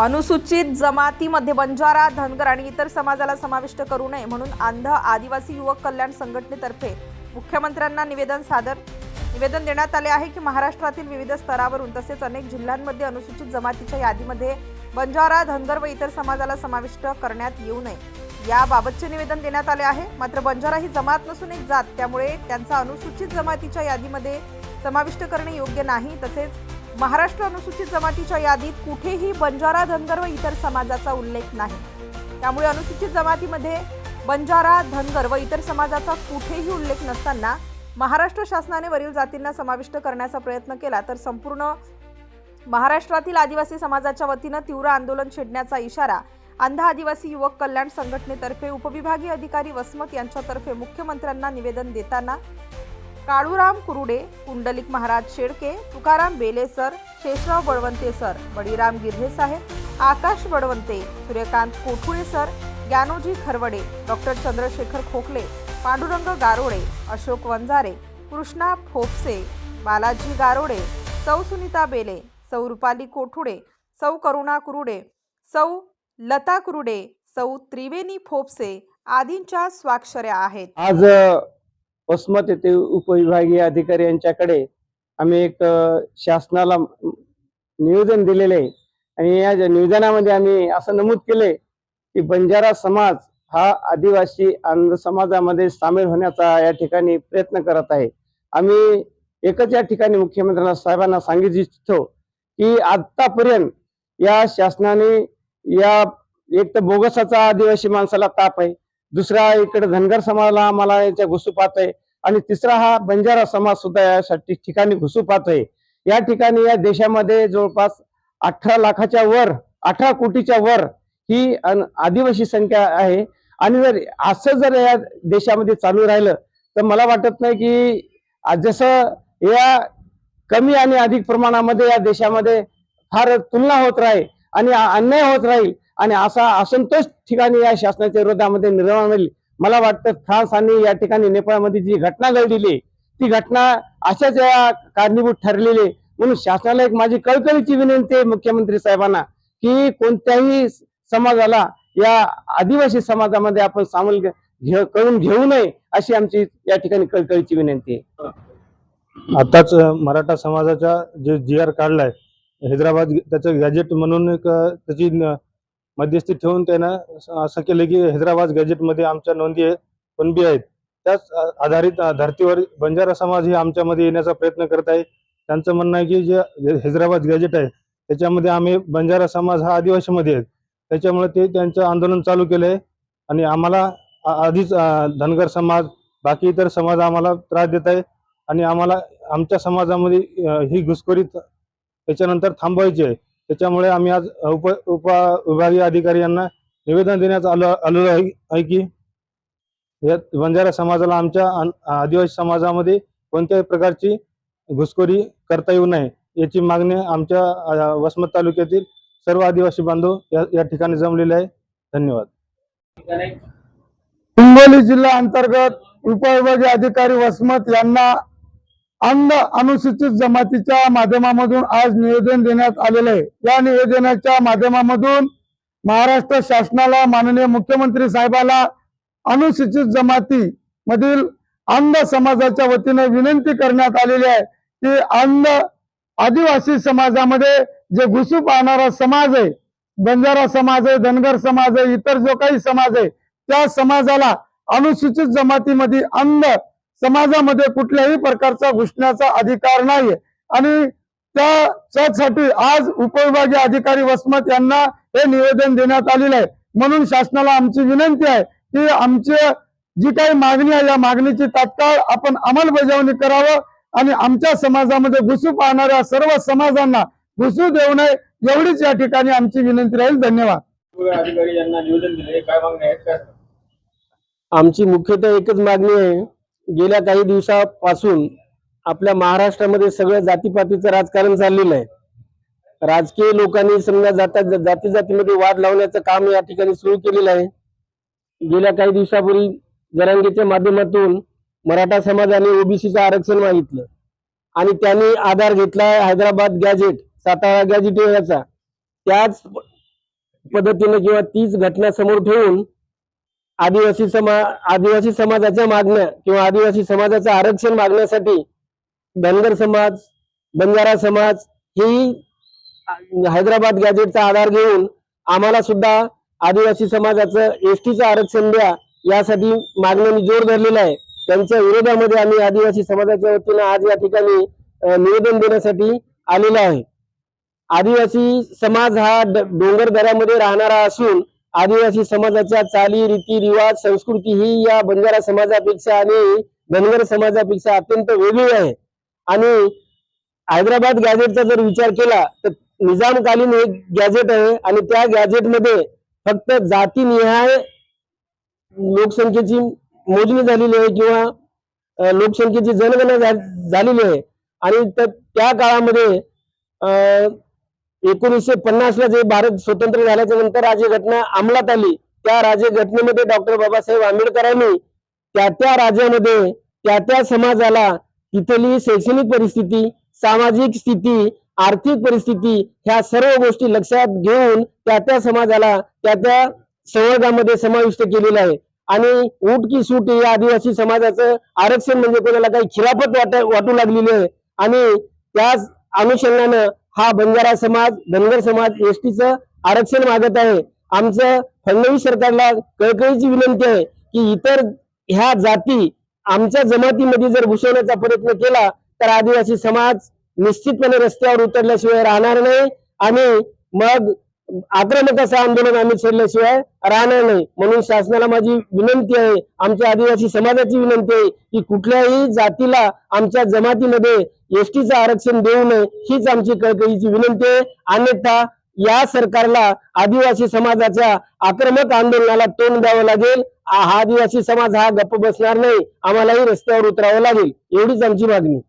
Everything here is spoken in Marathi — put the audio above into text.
अनुसूचित जमातीमध्ये बंजारा धनगर आणि इतर समाजाला समाविष्ट करू नये म्हणून आंध आदिवासी युवक कल्याण संघटनेतर्फे मुख्यमंत्र्यांना निवेदन सादर. निवेदन देण्यात आले आहे की महाराष्ट्रातील विविध स्तरावरून तसेच अनेक जिल्ह्यांमध्ये अनुसूचित जमातीच्या यादीमध्ये बंजारा धनगर व इतर समाजाला समाविष्ट करण्यात येऊ नये. याबाबतचे निवेदन देण्यात आले आहे. मात्र बंजारा ही जमात नसून एक जात त्यामुळे त्यांचा अनुसूचित जमातीच्या यादीमध्ये समाविष्ट करणे योग्य नाही. तसेच महाराष्ट्र अनुसूचित जमातीच्या यादीत कुठेही बंजारा धनगर व इतर समाजाचा उल्लेख नाही. त्यामुळे अनुसूचित जमातीमध्ये बंजारा धनगर व इतर समाजाचा कुठेही उल्लेख नसताना महाराष्ट्र शासनाने वरील जातींना समाविष्ट करण्याचा प्रयत्न केला तर संपूर्ण महाराष्ट्रातील आदिवासी समाजाच्या वतीनं तीव्र आंदोलन छेडण्याचा इशारा अंध आदिवासी युवक कल्याण संघटनेतर्फे उपविभागीय अधिकारी वसमत यांच्यातर्फे मुख्यमंत्र्यांना निवेदन देताना काळूराम कुरुडे कुंडलिक महाराज शेळके तुकाराम बेले सर शेषराव बळवंते सर बळीराम गिर्हे साहेब आकाश बळवंते सूर्यकांत कोठुळे सर ज्ञानोजी खरवडे डॉक्टर चंद्रशेखर खोकले पांडुरंग गारोडे अशोक वंजारे कृष्णा फोपसे बालाजी गारोडे सौ सुनीता बेले सौ रुपाली कोठुडे सौ करुणा कुरुडे सौ लता कुरुडे सौ त्रिवेणी फोपसे आदींच्या स्वाक्षऱ्या आहेत. आज वसमत येथे उपविभागीय अधिकारी यांच्याकडे आम्ही एक शासनाला निवेदन दिलेले आहे. आणि या ज्या निवेदनामध्ये आम्ही असं नमूद केले की बंजारा समाज हा आदिवासी आंध्र समाजामध्ये सामील होण्याचा या ठिकाणी प्रयत्न करत आहे. आम्ही एकच या ठिकाणी मुख्यमंत्र्यांना साहेबांना सांगितू इच्छितो की आतापर्यंत या शासनाने या एक तर बोगसाचा आदिवासी माणसाला ताप आहे. दुसरा इकडे धनगर समाजाला आम्हाला याच्या घुसू पाहत आहे आणि तिसरा हा बंजारा समाज सुद्धा यासाठी ठिकाणी घुसू पाहत आहे या ठिकाणी या देशामध्ये जवळपास अठरा लाखाच्या वर अठरा कोटीच्या वर ही अन- आदिवासी संख्या आहे. आणि जर असं जर या देशामध्ये चालू राहिलं तर मला वाटत नाही की जसं या कमी आणि अधिक प्रमाणामध्ये या देशामध्ये फार तुलना होत राहील आणि अन्याय होत राहील आणि असा असंतोष ठिकाणी या शासनाच्या विरोधामध्ये निर्माण होईल मला वाटतं फ्रान्स आणि या ठिकाणी नेपाळमध्ये जी घटना घडलेली ती घटना अशाच या कारणीभूत ठरलेली आहे. म्हणून शासनाला एक माझी कळकळीची विनंती आहे मुख्यमंत्री साहेबांना की कोणत्याही समाजाला या आदिवासी समाजामध्ये आपण सामील घे करून घेऊ नये अशी आमची या ठिकाणी कळकळीची विनंती आहे आताच मराठा समाजाचा जे जी आर काढलाय हैदराबाद त्याचं गॅजेट म्हणून एक त्याची मध्यस्थी ठेवून त्यानं असं केलं की हैदराबाद गॅजेटमध्ये आमच्या नोंदी आहे कुणबी आहेत. त्याच आधारित धर्तीवर बंजारा समाज हे आमच्यामध्ये येण्याचा प्रयत्न करत आहे. त्यांचं म्हणणं आहे की जे हैदराबाद गॅजेट आहे त्याच्यामध्ये आम्ही बंजारा समाज हा आदिवासीमध्ये आहे. त्याच्यामुळे ते त्यांचं आंदोलन चालू केलं आहे आणि आम्हाला आधीच धनगर समाज बाकी इतर समाज आम्हाला त्रास देत आहे आणि आम्हाला आमच्या समाजामध्ये ही घुसखोरी त्याच्यानंतर थांबवायची आहे. त्याच्यामुळे आम्ही आज उप उप विभागीय अधिकारी यांना निवेदन देण्यात आलं आलेलं आहे की या बंजारा समाजाला आमच्या आदिवासी समाजामध्ये कोणत्याही प्रकारची घुसखोरी करता येऊ नये याची मागणी आमच्या वसमत तालुक्यातील सर्व आदिवासी बांधव या या ठिकाणी जमलेले आहे. धन्यवाद. हिंगोली जिल्हा अंतर्गत उपविभागीय अधिकारी वसमत यांना अन्न अनुसूचित जमातीच्या माध्यमामधून आज निवेदन देण्यात आलेलं आहे. या निवेदनाच्या माध्यमामधून महाराष्ट्र शासनाला माननीय मुख्यमंत्री साहेबाला अनुसूचित जमाती मधील अन्न समाजाच्या वतीने विनंती करण्यात आलेली आहे की अन्न आदिवासी समाजामध्ये जे घुसू पाहणारा समाज आहे बंजारा समाज आहे धनगर समाज आहे इतर जो काही समाज आहे त्या समाजाला अनुसूचित जमातीमध्ये अन्न समाजामध्ये कुठल्याही प्रकारचा घुसण्याचा अधिकार नाही आणि त्या त्यासाठी आज उपविभागीय अधिकारी वसमत यांना हे निवेदन देण्यात आलेलं आहे. म्हणून शासनाला आमची विनंती आहे की आमची जी काही मागणी आहे या मागणीची तात्काळ आपण अंमलबजावणी करावं आणि आमच्या समाजामध्ये घुसू पाहणाऱ्या सर्व समाजांना घुसू देऊ नये एवढीच या ठिकाणी आमची विनंती राहील. धन्यवाद. अधिकारी यांना निवेदन दिले काय मागणी आहेत? आमची मुख्यतः एकच मागणी आहे. गेल्या काही दिवसापासून आपल्या महाराष्ट्रामध्ये सगळं जातीपातीचं राजकारण चाललेलं आहे. राजकीय लोकांनी समजा जाता जाती जातीमध्ये वाद लावण्याचं काम या ठिकाणी सुरू केलेलं आहे. गेल्या काही दिवसापूर्वी जरांगेच्या माध्यमातून मराठा समाजाने ओबीसीचं आरक्षण मागितलं. आणि त्यांनी आधार घेतला हैदराबाद गॅजेट सातारा गॅजेट याचा त्याच पद्धतीने किंवा तीच घटना समोर ठेवून आदिवासी समा आदिवासी समाजाच्या मागण्या किंवा आदिवासी समाजाचं आरक्षण मागण्यासाठी धनगर समाज बंजारा समाज ही हैदराबाद गॅजेटचा आधार घेऊन आम्हाला सुद्धा आदिवासी समाजाचं एसटीचं आरक्षण द्या यासाठी मागण्यांनी जोर धरलेला आहे. त्यांच्या विरोधामध्ये आम्ही आदिवासी समाजाच्या वतीनं आज या ठिकाणी निवेदन देण्यासाठी आलेलो आहे. आदिवासी समाज हा ड- डोंगर दऱ्यामध्ये राहणारा असून आदिवासी समाजाच्या चाली रीती रिवाज संस्कृती ही या बंजारा समाजापेक्षा आणि धनगर समाजापेक्षा अत्यंत वेगळी आहे. आणि हैदराबाद गॅजेटचा जर विचार केला तर निजामकालीन एक गॅजेट आहे आणि त्या गॅजेटमध्ये फक्त जातीनिहाय लोकसंख्येची मोजणी झालेली आहे किंवा लोकसंख्येची जनगणना झा- झालेली आहे. आणि त्या काळामध्ये अं एकोणीसशे पन्नासला जे भारत स्वतंत्र झाल्याच्यानंतर राज्यघटना अंमलात आली त्या राज्यघटनेमध्ये डॉक्टर बाबासाहेब आंबेडकरांनी त्या त्या राज्यामध्ये त्या त्या समाजाला तिथली शैक्षणिक परिस्थिती सामाजिक स्थिती आर्थिक परिस्थिती ह्या सर्व गोष्टी लक्षात घेऊन त्या त्या समाजाला त्या त्या संवर्गामध्ये समाविष्ट केलेलं आहे. आणि ऊट की सूट या आदिवासी समाजाचं आरक्षण म्हणजे कोणाला काही खिलाफत वाट वाटू लागलेली आहे. आणि त्याच अनुषंगानं हा बंजारा समाज धनगर समाज एसटीचं आरक्षण मागत आहे. आमचं फडणवीस सरकारला कळकळीची विनंती आहे की इतर ह्या जाती आमच्या जमातीमध्ये जर घुसवण्याचा प्रयत्न केला तर आदिवासी समाज निश्चितपणे रस्त्यावर उतरल्याशिवाय राहणार नाही. आणि मग आक्रमक असं आंदोलन आम्ही छेडल्याशिवाय राहणार नाही. म्हणून शासनाला माझी विनंती आहे आमच्या आदिवासी समाजाची विनंती आहे की कुठल्याही जातीला आमच्या जमातीमध्ये एसटीचं आरक्षण देऊ नये हीच आमची कळकळीची विनंती आहे. अन्यथा या सरकारला आदिवासी समाजाच्या आक्रमक आंदोलनाला तोंड द्यावं लागेल. हा आदिवासी समाज हा गप्प बसणार नाही. आम्हालाही रस्त्यावर उतरावं लागेल. एवढीच आमची मागणी.